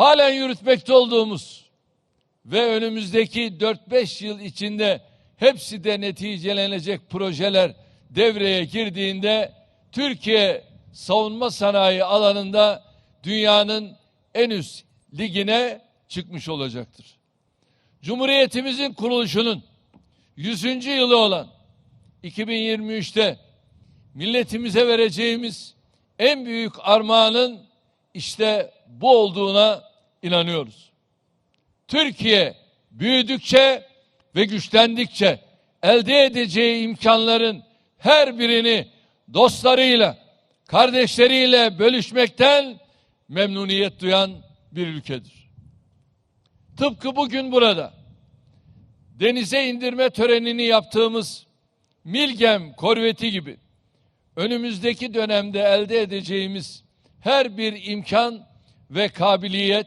halen yürütmekte olduğumuz ve önümüzdeki 4-5 yıl içinde hepsi de neticelenecek projeler devreye girdiğinde Türkiye savunma sanayi alanında dünyanın en üst ligine çıkmış olacaktır. Cumhuriyetimizin kuruluşunun 100. yılı olan 2023'te milletimize vereceğimiz en büyük armağanın işte bu olduğuna inanıyoruz. Türkiye büyüdükçe ve güçlendikçe elde edeceği imkanların her birini dostlarıyla, kardeşleriyle bölüşmekten memnuniyet duyan bir ülkedir. Tıpkı bugün burada denize indirme törenini yaptığımız Milgem korveti gibi önümüzdeki dönemde elde edeceğimiz her bir imkan ve kabiliyet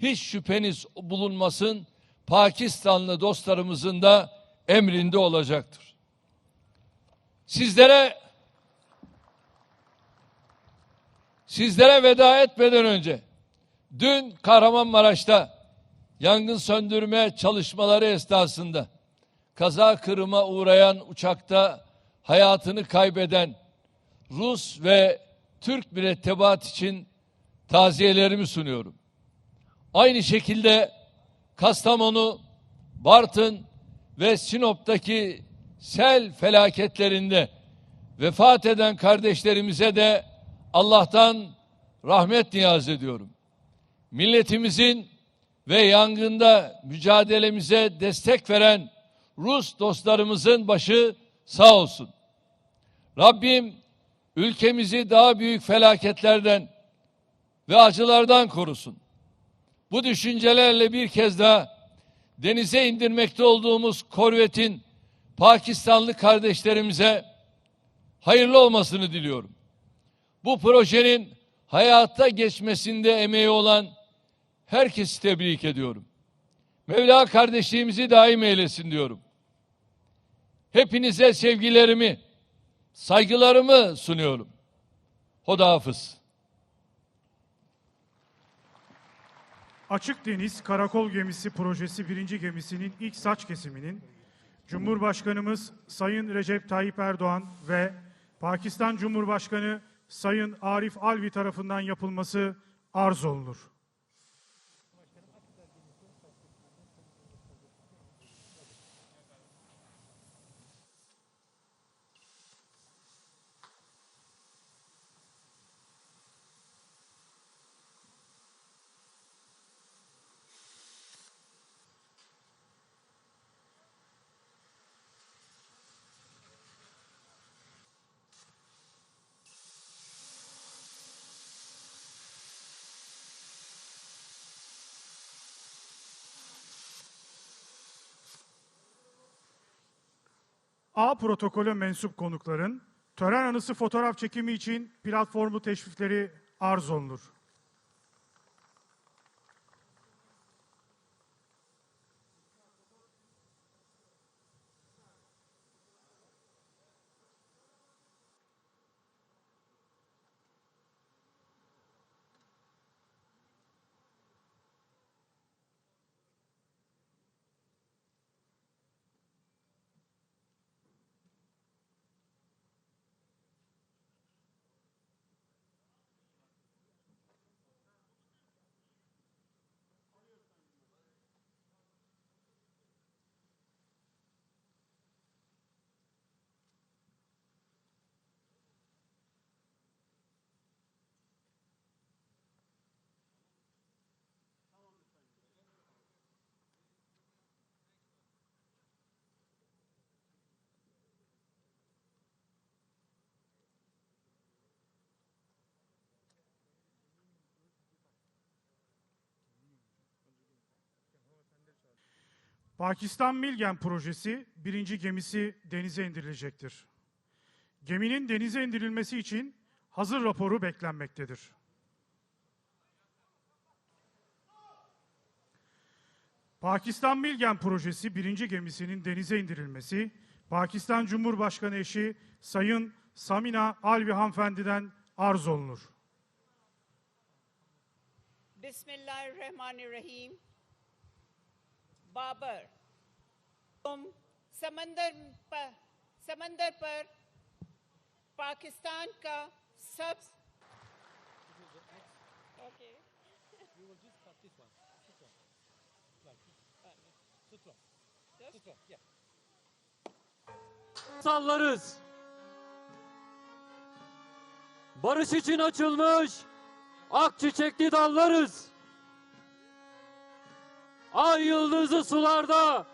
hiç şüpheniz bulunmasın Pakistanlı dostlarımızın da emrinde olacaktır. Sizlere sizlere veda etmeden önce dün Kahramanmaraş'ta yangın söndürme çalışmaları esnasında kaza kırıma uğrayan uçakta hayatını kaybeden Rus ve Türk mürettebat için taziyelerimi sunuyorum. Aynı şekilde Kastamonu, Bartın ve Sinop'taki sel felaketlerinde vefat eden kardeşlerimize de Allah'tan rahmet niyaz ediyorum. Milletimizin ve yangında mücadelemize destek veren Rus dostlarımızın başı sağ olsun. Rabbim ülkemizi daha büyük felaketlerden ve acılardan korusun. Bu düşüncelerle bir kez daha denize indirmekte olduğumuz korvetin Pakistanlı kardeşlerimize hayırlı olmasını diliyorum. Bu projenin hayata geçmesinde emeği olan herkesi tebrik ediyorum. Mevla kardeşliğimizi daim eylesin diyorum. Hepinize sevgilerimi, saygılarımı sunuyorum. Hoda hafız. Açık Deniz Karakol Gemisi Projesi birinci gemisinin ilk saç kesiminin Cumhurbaşkanımız Sayın Recep Tayyip Erdoğan ve Pakistan Cumhurbaşkanı Sayın Arif Alvi tarafından yapılması arz olunur. A protokole mensup konukların tören anısı fotoğraf çekimi için platformu teşrifleri arz olunur. Pakistan Milgen projesi birinci gemisi denize indirilecektir. Geminin denize indirilmesi için hazır raporu beklenmektedir. Pakistan Milgen projesi birinci gemisinin denize indirilmesi, Pakistan Cumhurbaşkanı eşi Sayın Samina Alvi hanımefendiden arz olunur. Bismillahirrahmanirrahim. Babar तुम समंदर पर समंदर पर पाकिस्तान का सब okay sallarız. Barış için açılmış ak çiçekli dallarız. Ay yıldızı sularda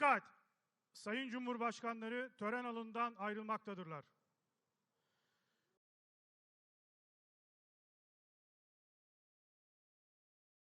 Dikkat! Sayın Cumhurbaşkanları tören alanından ayrılmaktadırlar.